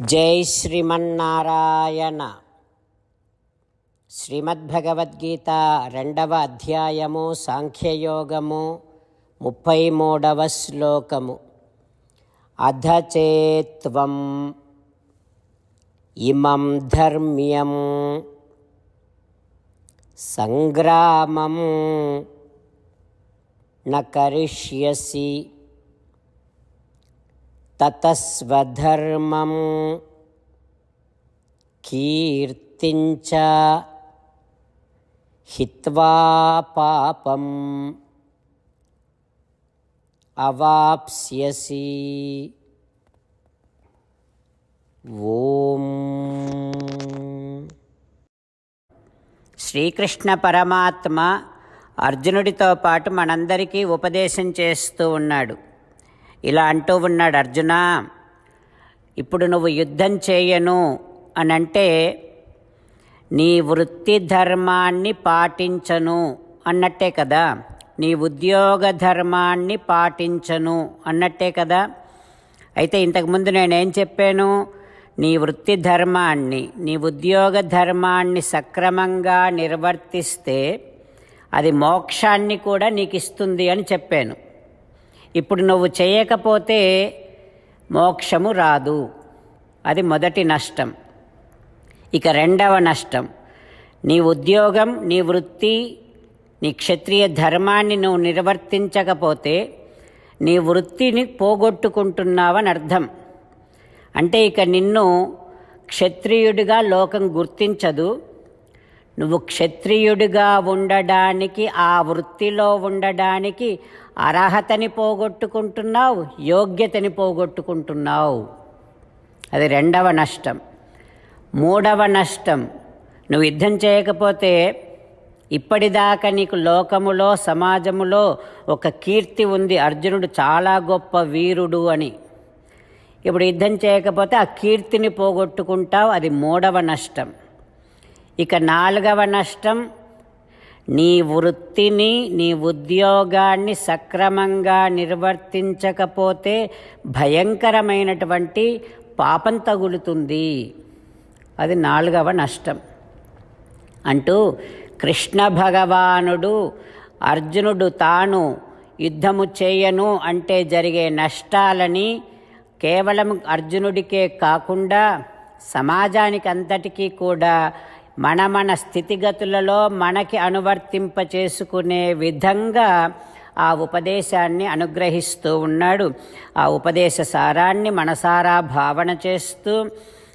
జై శ్రీమన్నారాయణ. శ్రీమద్భగవద్గీత రెండవ అధ్యాయము సాంఖ్యయోగము ముప్పై మూడవ శ్లోకము. అధచేత్వం ఇమం ధర్మ్యం సంగ్రామం న తతస్వధర్మం కీర్తించ హిత్వా పాపం అవాప్స్యసి. ఓం. శ్రీకృష్ణ పరమాత్మ అర్జునుడితో పాటు మనందరికీ ఉపదేశం చేస్తూ ఉన్నాడు. ఇలా అంటూ ఉన్నాడు అర్జున ఇప్పుడు నువ్వు యుద్ధం చేయను అని అంటే నీ వృత్తి ధర్మాన్ని పాటించను అన్నట్టే కదా. నీ ఉద్యోగ ధర్మాన్ని పాటించను అన్నట్టే కదా. అయితే ఇంతకుముందు నేనేం చెప్పాను? నీ వృత్తి ధర్మాన్ని నీ ఉద్యోగ ధర్మాన్ని సక్రమంగా నిర్వర్తిస్తే అది మోక్షాన్ని కూడా నీకు ఇస్తుంది అని చెప్పాను. ఇప్పుడు నువ్వు చేయకపోతే మోక్షము రాదు. అది మొదటి నష్టం. ఇక రెండవ నష్టం. నీ ఉద్యోగం నీ వృత్తి నీ క్షత్రియ ధర్మాన్ని నువ్వు నిర్వర్తించకపోతే నీ వృత్తిని పోగొట్టుకుంటున్నావని అర్థం అంటే ఇక నిన్ను క్షత్రియుడిగా లోకం గుర్తించదు. నువ్వు క్షత్రియుడిగా ఉండడానికి ఆ వృత్తిలో ఉండడానికి అర్హతని పోగొట్టుకుంటున్నావు యోగ్యతని పోగొట్టుకుంటున్నావు. అది రెండవ నష్టం. మూడవ నష్టం. నువ్వు యుద్ధం చేయకపోతే ఇప్పటిదాకా నీకు లోకములో సమాజములో ఒక కీర్తి ఉంది. అర్జునుడు చాలా గొప్ప వీరుడు అని. ఇప్పుడు యుద్ధం చేయకపోతే ఆ కీర్తిని పోగొట్టుకుంటావు. అది మూడవ నష్టం. ఇక నాలుగవ నష్టం. నీ వృత్తిని నీ ఉద్యోగాన్ని సక్రమంగా నిర్వర్తించకపోతే భయంకరమైనటువంటి పాపం తగులుతుంది. అది నాలుగవ నష్టం. అంటూ కృష్ణ భగవానుడు అర్జునుడు తాను యుద్ధము చేయను అంటే జరిగే నష్టాలని కేవలం అర్జునుడికే కాకుండా సమాజానికి అంతటికీ కూడా మన మన స్థితిగతులలో మనకి అనువర్తింప చేసుకునే విధంగా ఆ ఉపదేశాన్ని అనుగ్రహిస్తూ ఉన్నాడు. ఆ ఉపదేశ సారాన్ని మనసారా భావన చేస్తూ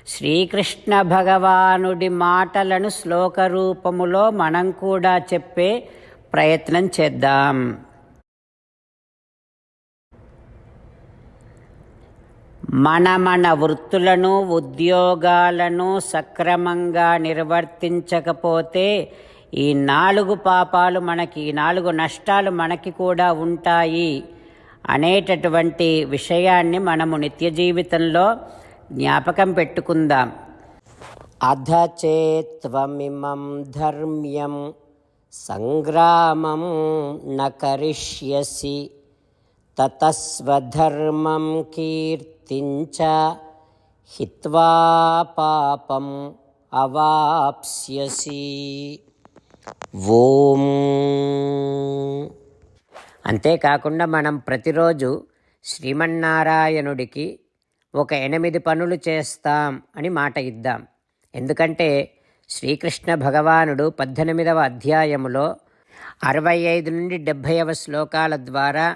శ్రీకృష్ణ భగవానుడి మాటలను శ్లోక రూపములో మనం కూడా చెప్పే ప్రయత్నం చేద్దాం. మన మన వృత్తులను ఉద్యోగాలను సక్రమంగా నిర్వర్తించకపోతే ఈ నాలుగు పాపాలు మనకి ఈ నాలుగు నష్టాలు మనకి కూడా ఉంటాయి అనేటటువంటి విషయాన్ని మనము నిత్య జీవితంలో జ్ఞాపకం పెట్టుకుందాం. అధచేత్వమిమం ధర్మ్యం సంగ్రామం నకరిష్యసి తతస్వధర్మం కీర్తి కీర్తించ హిత్వా పాపం అవాప్స్యసి. ఓం. అంతేకాకుండా మనం ప్రతిరోజు శ్రీమన్నారాయణుడికి ఒక ఎనిమిది పనులు చేస్తాం అని మాట ఇద్దాం. ఎందుకంటే శ్రీకృష్ణ భగవానుడు పద్దెనిమిదవ అధ్యాయములో అరవై ఐదు నుండి డెబ్భైవ శ్లోకాల ద్వారా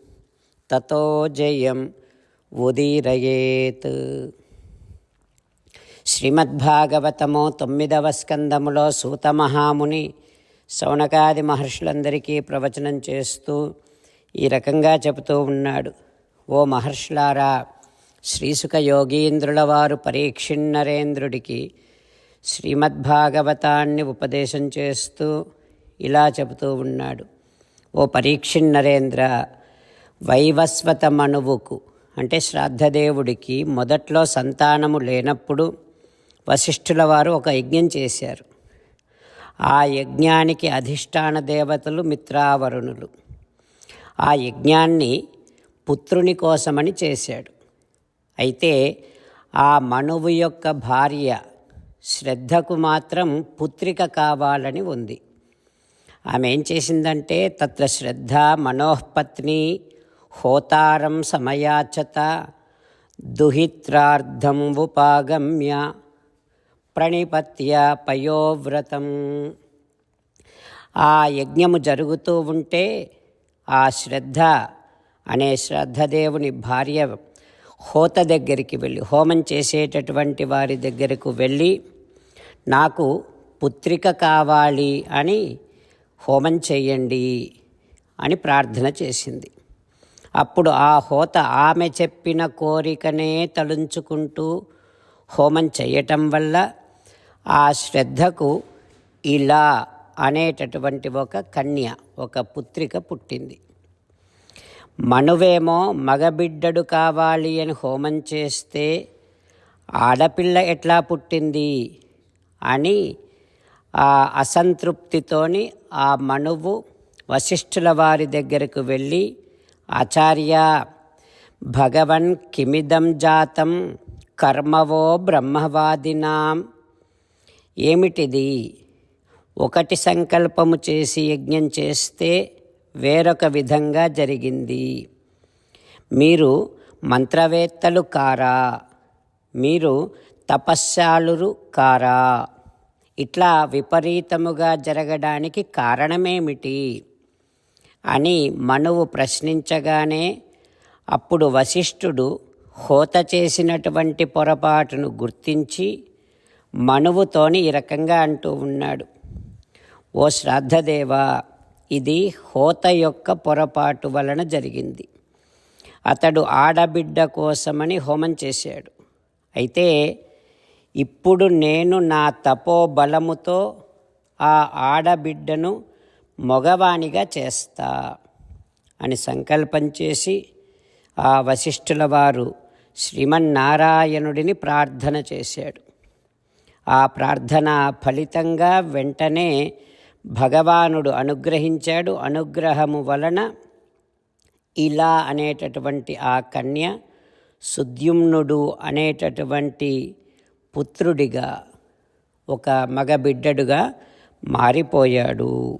తతో జయం ఉదీరయేత్. శ్రీమద్భాగవతము తొమ్మిదవ స్కందములో సూతమహాముని శౌనకాది మహర్షులందరికీ ప్రవచనం చేస్తూ ఈ రకంగా చెబుతూ ఉన్నాడు. ఓ మహర్షులారా శ్రీసుఖ యోగీంద్రుల వారు పరీక్షిన్నరేంద్రుడికి శ్రీమద్భాగవతాన్ని ఉపదేశం చేస్తూ ఇలా చెబుతూ ఉన్నాడు. ఓ పరీక్షిన్నరేంద్ర వైవస్వత మనువుకు అంటే శ్రాద్ధదేవుడికి మొదట్లో సంతానము లేనప్పుడు వశిష్ఠుల వారు ఒక యజ్ఞం చేశారు. ఆ యజ్ఞానికి అధిష్టాన దేవతలు మిత్రావరుణులు. ఆ యజ్ఞాన్ని పుత్రుని కోసమని చేశాడు. అయితే ఆ మనువు యొక్క భార్య శ్రద్ధకు మాత్రం పుత్రిక కావాలని ఉంది. ఆమె ఏం చేసిందంటే తత్ర శ్రద్ధ మనోహపత్ని హోతారం సమయాచత దుహిత్రార్థం ఉపాగమ్య ప్రణిపత్య పయోవ్రతం. ఆ యజ్ఞము జరుగుతూ ఉంటే ఆ శ్రద్ధ అనే శ్రద్ధదేవుని భార్య హోత దగ్గరికి వెళ్ళి హోమం చేసేటటువంటి వారి దగ్గరకు వెళ్ళి నాకు పుత్రిక కావాలి అని హోమం చేయండి అని ప్రార్థన చేసింది. అప్పుడు ఆ హోత ఆమె చెప్పిన కోరికనే తలుంచుకుంటూ హోమం చేయటం వల్ల ఆ శ్రద్ధకు ఇలా అనేటటువంటి ఒక కన్య ఒక పుత్రిక పుట్టింది. మనువేమో మగబిడ్డడు కావాలి అని హోమం చేస్తే ఆడపిల్ల ఎట్లా పుట్టింది అని ఆ అసంతృప్తితోని ఆ మనువు వశిష్ఠుల వారి దగ్గరకు వెళ్ళి ఆచార్య భగవన్ కిమిదం జాతం కర్మవో బ్రహ్మవాదినాం. ఏమిటిది? ఒకటి సంకల్పము చేసి యజ్ఞం చేస్తే వేరొక విధంగా జరిగింది. మీరు మంత్రవేత్తలు కారా? మీరు తపస్సాలురు కారా? ఇట్లా విపరీతముగా జరగడానికి కారణమేమిటి? అని మనువు ప్రశ్నించగానే అప్పుడు వశిష్ఠుడు హోత చేసినటువంటి పొరపాటును గుర్తించి మనువుతోని ఈ రకంగా అంటూ ఉన్నాడు. ఓ శ్రాద్ధదేవా ఇది హోత యొక్క పొరపాటు వలన జరిగింది. అతడు ఆడబిడ్డ కోసమని హోమం చేశాడు. అయితే ఇప్పుడు నేను నా తపోబలముతో ఆ ఆడబిడ్డను మగవాణిగా చేస్తా అని సంకల్పం చేసి ఆ వశిష్ఠుల వారు శ్రీమన్నారాయణుడిని ప్రార్థన చేశాడు. ఆ ప్రార్థన ఫలితంగా వెంటనే భగవానుడు అనుగ్రహించాడు. అనుగ్రహము వలన ఇలా అనేటటువంటి ఆ కన్య సుద్యుమ్నుడు అనేటటువంటి పుత్రుడిగా ఒక మగబిడ్డడుగా మారిపోయాడు.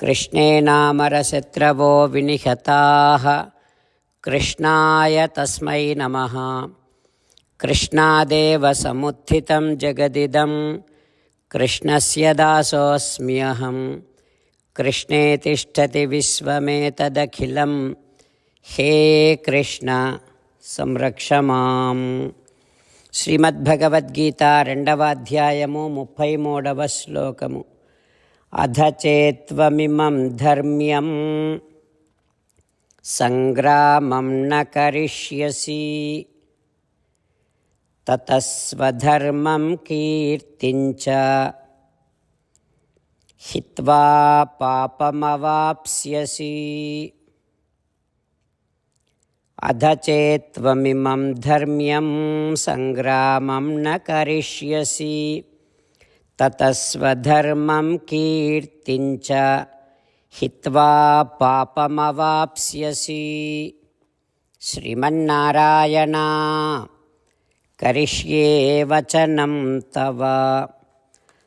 కృష్ణే నామరశత్రవో వినిహతా కృష్ణాయ తస్మై నమ కృష్ణాదేవ సముత్థితం జగదిదం కృష్ణస్య దాసోऽస్మ్యహం కృష్ణే తిష్టతి విశ్వమేతదఖిలం హే కృష్ణ సంరక్ష మాం శ్రీమద్భగవద్గీత రెండవ అధ్యాయము ముప్పై మూడవ శ్లోకము అధ చేత్వమిమం ధర్మ్యం. సంగ్రామం న కరిష్యసి. తతస్వధర్మం కీర్తించ. హిత్వా పాపమవాప్స్యసి. అధ చేత్వమిమం ధర్మ్యం సంగ్రామం న కరిష్యసి. తతస్వధర్మం కీర్తించ హిత్వా పాపమవాప్స్యసి శ్రీమన్నారాయణ కరిష్యే వచనం తవ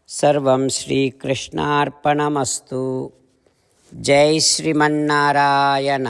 సర్వం శ్రీకృష్ణార్పణమస్తు జై శ్రీమన్నారాయణ